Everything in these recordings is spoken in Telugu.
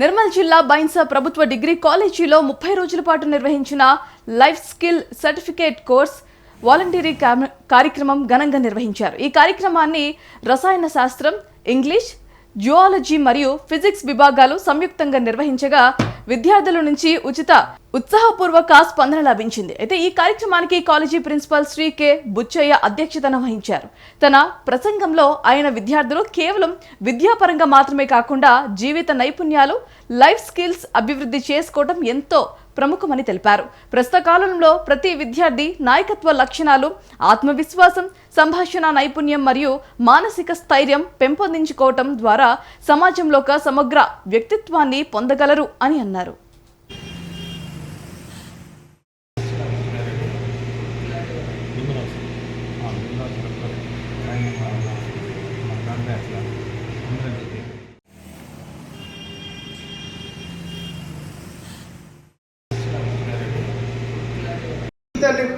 నిర్మల్ జిల్లా బైన్సా ప్రభుత్వ డిగ్రీ కాలేజీలో ముప్పై రోజుల పాటు నిర్వహించిన life skill certificate course voluntary కార్యక్రమం ఘనంగా నిర్వహించారు. ఈ కార్యక్రమాన్ని రసాయన శాస్త్రం ఇంగ్లీష్ జువాలజీ మరియు ఫిజిక్స్ విభాగాలు సంయుక్తంగా నిర్వహించగా విద్యార్థుల నుంచి ఉచిత ఉత్సాహపూర్వక స్పందన లభించింది. అయితే ఈ కార్యక్రమానికి college principal Shri K. Buchaiah అధ్యక్షతన వహించారు. తన ప్రసంగంలో ఆయన విద్యార్థులు కేవలం విద్యాపరంగా మాత్రమే కాకుండా జీవిత నైపుణ్యాలు లైఫ్ స్కిల్స్ అభివృద్ధి చేసుకోవడం ఎంతో ప్రముఖమని తెలిపారు. ప్రస్తుత కాలంలో ప్రతి విద్యార్థి నాయకత్వ లక్షణాలు ఆత్మవిశ్వాసం సంభాషణ నైపుణ్యం మరియు మానసిక స్థైర్యం పెంపొందించుకోవటం ద్వారా సమాజంలో ఒక సమగ్ర వ్యక్తిత్వాన్ని పొందగలరు అని అన్నారు. అన్నారు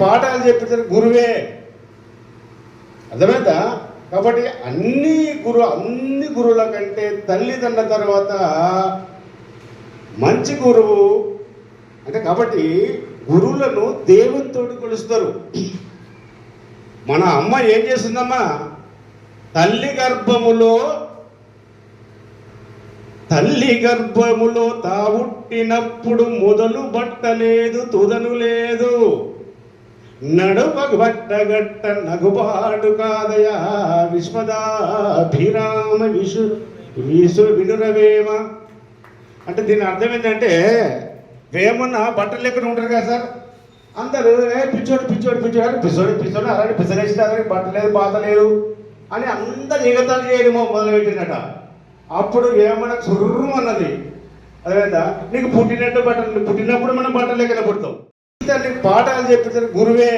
పాఠాలు చెప్పించిన గురువే. అర్థమైందా? కాబట్టి అన్ని గురు అన్ని గురువుల కంటే తల్లిదండ్రుల తర్వాత మంచి గురువు. అంటే కాబట్టి గురువులను దేవునితోటి కొలుస్తారు. మన అమ్మ ఏం చేస్తుందమ్మా తల్లి గర్భములో తల్లి గర్భములో తావుట్టినప్పుడు మొదలు బట్టలేదు తుదను లేదు. నడుమ బట్టగట్ట నగుబాటు కాదయా విశ్వదాభిరామ విషు విసు వినురవేమ. అంటే దీని అర్థం ఏంటంటే వేమన్న బట్టలు ఎక్కడ ఉంటారు కదా సార్. అందరూ ఏ పిచ్చోడు పిచ్చోడు పిచ్చోడు పిచ్చోడు పిచ్చోడు అలాంటి పిసరేసి అలాంటి బట్ట లేదు బాధ లేదు అని అందరు ఎగతాలు చేయడం మొదలుపెట్టినట అప్పుడు ఏమన్నా చుర్రు అన్నది. అదేదా నీకు పుట్టినట్టు బట్టలు పుట్టినప్పుడు మనం బట్టలు లెక్కన పుడతాం. నీకు పాఠాలు చెప్పిన గురువే